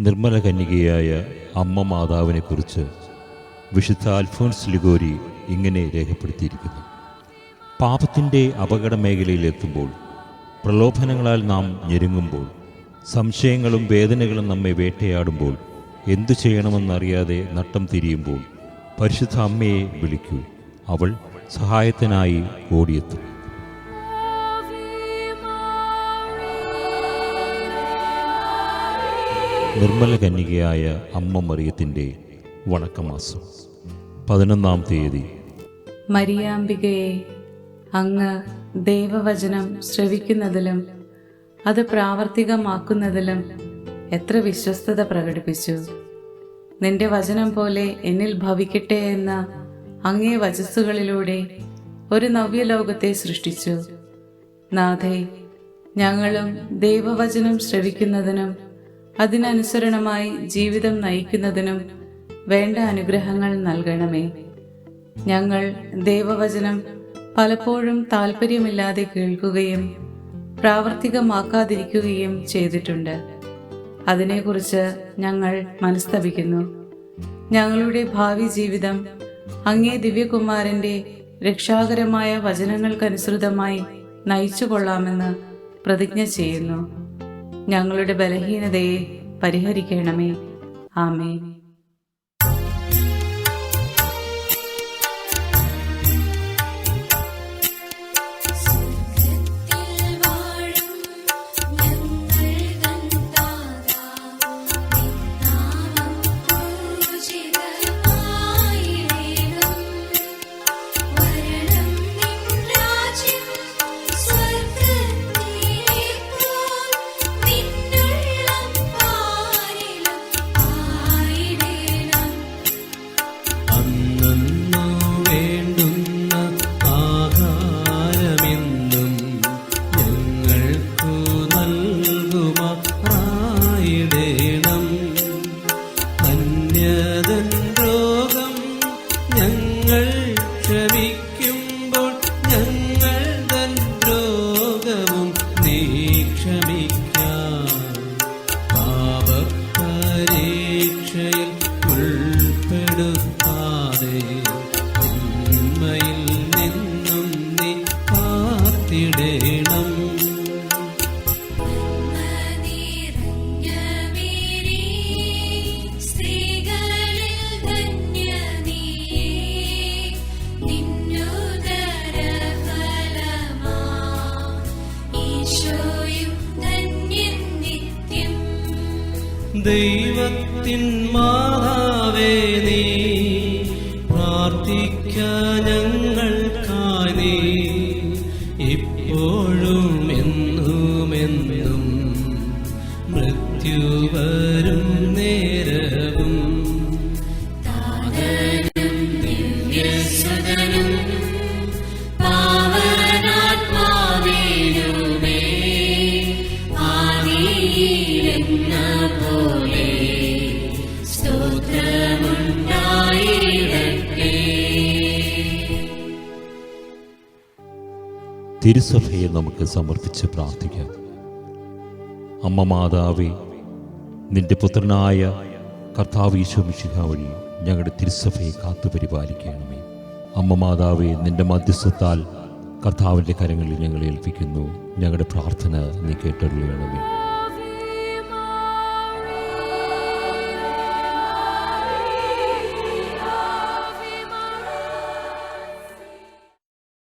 നിർമ്മല കന്യകയായ അമ്മ മാതാവിനെക്കുറിച്ച് വിശുദ്ധ അൽഫോൻസ് ലിഗോരി ഇങ്ങനെ രേഖപ്പെടുത്തിയിരിക്കുന്നു. പാപത്തിന്റെ അപകട മേഖലയിലെത്തുമ്പോൾ പ്രലോഭനങ്ങളാൽ നാം ഞെരുങ്ങുമ്പോൾ സംശയങ്ങളും വേദനകളും നമ്മെ വേട്ടയാടുമ്പോൾ എന്തു ചെയ്യണമെന്നറിയാതെ നട്ടം തിരിയുമ്പോൾ പരിശുദ്ധ അമ്മയെ വിളിക്കൂ. അവൾ സഹായത്തിനായി ഓടിയെത്തും. നിർമ്മല കന്യകയായ അമ്മ മറിയത്തിന്റെ വണക്കമാസം. പതിനൊന്നാം തീയതി. മരിയാംബികയെ അങ്ങ് ദൈവവചനം ശ്രവിക്കുന്നതിലും അത് പ്രാവർത്തികമാക്കുന്നതിലും എത്ര വിശ്വസ്തത പ്രകടിപ്പിച്ചു. നിന്റെ വചനം പോലെ എന്നിൽ ഭവിക്കട്ടെ എന്ന അങ്ങേ വചസ്സുകളിലൂടെ ഒരു നവ്യലോകത്തെ സൃഷ്ടിച്ചു. നാഥേ ഞങ്ങളും ദൈവവചനം ശ്രവിക്കുന്നതിനും അതിനനുസരണമായി ജീവിതം നയിക്കുന്നതിനും വേണ്ട അനുഗ്രഹങ്ങൾ നൽകണമേ. ഞങ്ങൾ ദൈവവചനം പലപ്പോഴും താല്പര്യമില്ലാതെ കേൾക്കുകയും പ്രാവർത്തികമാക്കാതിരിക്കുകയും ചെയ്തിട്ടുണ്ട്. അതിനെക്കുറിച്ച് ഞങ്ങൾ മനസ്തപിക്കുന്നു. ഞങ്ങളുടെ ഭാവി ജീവിതം അങ്ങേ ദിവ്യകുമാരന്റെ രക്ഷാകരമായ വചനങ്ങൾക്കനുസൃതമായി നയിച്ചു കൊള്ളാമെന്ന് പ്രതിജ്ഞ ചെയ്യുന്നു. ഞങ്ങളുടെ ബലഹീനതയെ പരിഹരിക്കണമേ. ആമേൻ. ദൈവത്തിൻ മാതാവേ നീ പ്രാർത്ഥിക്കാനങ്ങൾ ഞങ്ങൾക്കായി. നീ തിരുസഭയെ നമുക്ക് സമർപ്പിച്ച് പ്രാർത്ഥിക്കാം. അമ്മ മാതാവേ നിന്റെ പുത്രനായ കർത്താവ് ഈശോ മിശിഹ വഴി ഞങ്ങളുടെ തിരുസഭയെ കാത്തു പരിപാലിക്കണമേ. അമ്മ മാതാവേ നിന്റെ മധ്യസ്ഥത്താൽ കർത്താവിന്റെ കരങ്ങളിൽ ഞങ്ങളെ ഏൽപ്പിക്കുന്നു. ഞങ്ങളുടെ പ്രാർത്ഥന നീ കേട്ടറിയണമേ.